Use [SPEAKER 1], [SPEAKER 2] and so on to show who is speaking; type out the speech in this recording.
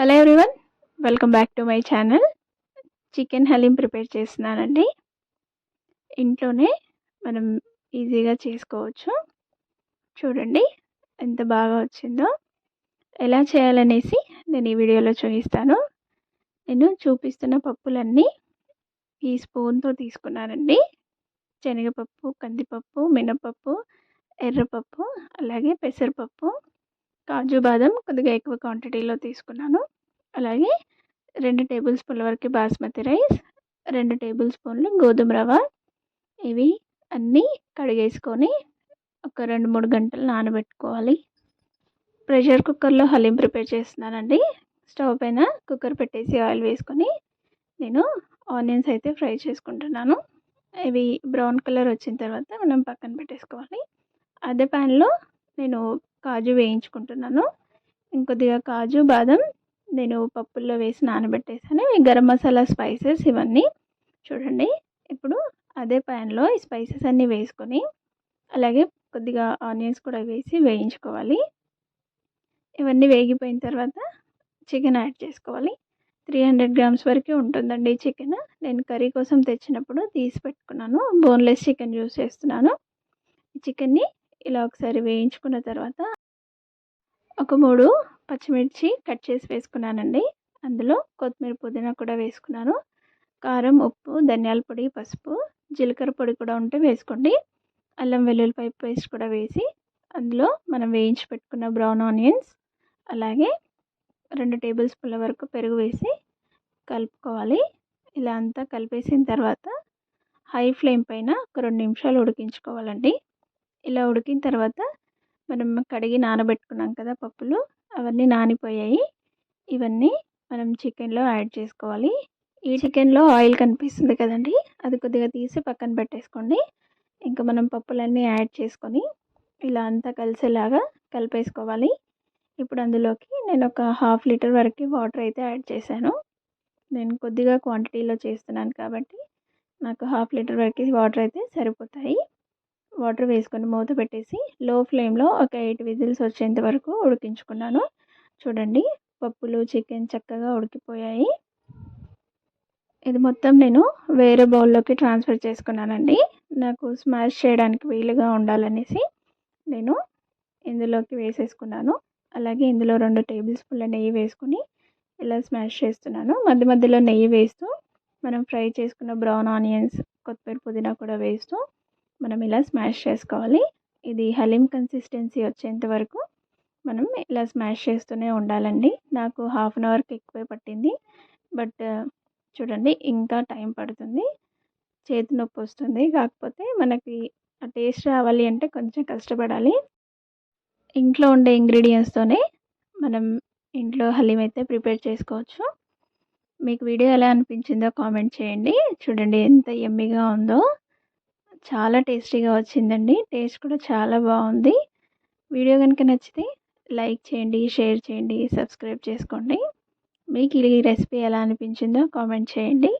[SPEAKER 1] Hello everyone welcome back to my channel chicken haleem prepare చేస్తున్నానండి. ఇంట్లోనే మనం ఈజీగా చేసుకోవచ్చు. చూడండి ఎంత బాగా వచ్చిందో. ఎలా చేయాలనేసి నేను ఈ వీడియోలో చూపిస్తాను. నేను చూపిస్తున్న పప్పులన్నీ ఈ స్పూన్తో తీసుకున్నానండి. శనగపప్పు కందిపప్పు మినపప్పు ఎర్రపప్పు అలాగే పెసరపప్పు కాజు బాదం కొద్దిగా ఎక్కువ క్వాంటిటీలో తీసుకున్నాను. అలాగే రెండు టేబుల్ స్పూన్ల వరకు బాస్మతి రైస్ రెండు టేబుల్ స్పూన్లు గోధుమ రవ్వ. ఇవి అన్నీ కడిగేసుకొని ఒక రెండు మూడు గంటలు నానబెట్టుకోవాలి. ప్రెషర్ కుక్కర్లో హలీం ప్రిపేర్ చేస్తున్నానండి. స్టవ్ పైన కుక్కర్ పెట్టేసి ఆయిల్ వేసుకొని నేను ఆనియన్స్ అయితే ఫ్రై చేసుకుంటున్నాను. ఇవి బ్రౌన్ కలర్ వచ్చిన తర్వాత మనం పక్కన పెట్టేసుకోవాలి. అదే ప్యాన్లో నేను కాజు వేయించుకుంటున్నాను. ఇంకొద్దిగా కాజు బాదం నేను పప్పుల్లో వేసి నానబెట్టేసాను. ఈ గరం మసాలా స్పైసెస్ ఇవన్నీ చూడండి. ఇప్పుడు అదే ప్యాన్లో ఈ స్పైసెస్ అన్నీ వేసుకొని అలాగే కొద్దిగా ఆనియన్స్ కూడా వేసి వేయించుకోవాలి. ఇవన్నీ వేగిపోయిన తర్వాత చికెన్ యాడ్ చేసుకోవాలి. త్రీ హండ్రెడ్ గ్రామ్స్ వరకు ఉంటుందండి చికెన్. నేను కర్రీ కోసం తెచ్చినప్పుడు తీసి పెట్టుకున్నాను. బోన్లెస్ చికెన్ యూస్ చేస్తున్నాను. చికెన్ని ఇలా ఒకసారి వేయించుకున్న తర్వాత ఒక మూడు పచ్చిమిర్చి కట్ చేసి వేసుకున్నానండి. అందులో కొత్తిమీర పుదీనా కూడా వేసుకున్నాను. కారం ఉప్పు ధనియాల పొడి పసుపు జీలకర్ర పొడి కూడా ఉంటే వేసుకోండి. అల్లం వెల్లుల్లిపాయ పేస్ట్ కూడా వేసి అందులో మనం వేయించి పెట్టుకున్న బ్రౌన్ ఆనియన్స్ అలాగే రెండు టేబుల్ స్పూన్ల వరకు పెరుగు వేసి కలుపుకోవాలి. ఇలా అంతా కలిపేసిన తర్వాత హై ఫ్లేమ్ పైన ఒక రెండు నిమిషాలు ఉడికించుకోవాలండి. ఇలా ఉడికిన తర్వాత మనం కడిగి నానబెట్టుకున్నాం కదా పప్పులు అవన్నీ నానిపోయాయి. ఇవన్నీ మనం చికెన్లో యాడ్ చేసుకోవాలి. ఈ చికెన్లో ఆయిల్ కనిపిస్తుంది కదండి అది కొద్దిగా తీసి పక్కన పెట్టేసుకోండి. ఇంకా మనం పప్పులన్నీ యాడ్ చేసుకొని ఇలా అంతా కలిసేలాగా కలిపేసుకోవాలి. ఇప్పుడు అందులోకి నేను ఒక హాఫ్ లీటర్ వరకు వాటర్ అయితే యాడ్ చేశాను. నేను కొద్దిగా క్వాంటిటీలో చేస్తున్నాను కాబట్టి నాకు హాఫ్ లీటర్ వరకు వాటర్ అయితే సరిపోతాయి. వాటర్ వేసుకొని మూత పెట్టేసి లో ఫ్లేమ్లో ఒక ఎయిట్ విజిల్స్ వచ్చేంత వరకు ఉడికించుకున్నాను. చూడండి పప్పులు చికెన్ చక్కగా ఉడికిపోయాయి. ఇది మొత్తం నేను వేరే బౌల్లోకి ట్రాన్స్ఫర్ చేసుకున్నానండి. నాకు స్మాష్ చేయడానికి వీలుగా ఉండాలనేసి నేను ఇందులోకి వేసేసుకున్నాను. అలాగే ఇందులో రెండు టేబుల్ స్పూన్ల నెయ్యి వేసుకుని ఇలా స్మాష్ చేస్తున్నాను. మధ్య మధ్యలో నెయ్యి వేస్తూ మనం ఫ్రై చేసుకున్న బ్రౌన్ ఆనియన్స్ కొత్తిమీర పుదీనా కూడా వేస్తూ మనం ఇలా స్మాష్ చేసుకోవాలి. ఇది హలీం కన్సిస్టెన్సీ వచ్చేంత వరకు మనం ఇలా స్మాష్ చేస్తూనే ఉండాలండి. నాకు హాఫ్ అన్ అవర్కి ఎక్కువే పట్టింది. బట్ uh, చూడండి ఇంకా టైం పడుతుంది. చేతి నొప్పి వస్తుంది. కాకపోతే మనకి ఆ టేస్ట్ రావాలి అంటే కొంచెం కష్టపడాలి. ఇంట్లో ఉండే ఇంగ్రీడియంట్స్తోనే మనం ఇంట్లో హలీం అయితే ప్రిపేర్ చేసుకోవచ్చు. మీకు వీడియో ఎలా అనిపించిందో కామెంట్ చేయండి. చూడండి ఎంత ఎమ్మిగా ఉందో. చాలా టేస్టీగా వచ్చిందండి. టేస్ట్ కూడా చాలా బాగుంది. వీడియో కనుక నచ్చితే లైక్ చేయండి షేర్ చేయండి సబ్స్క్రైబ్ చేసుకోండి. మీకు ఈ రెసిపీ ఎలా అనిపించిందో కామెంట్ చేయండి.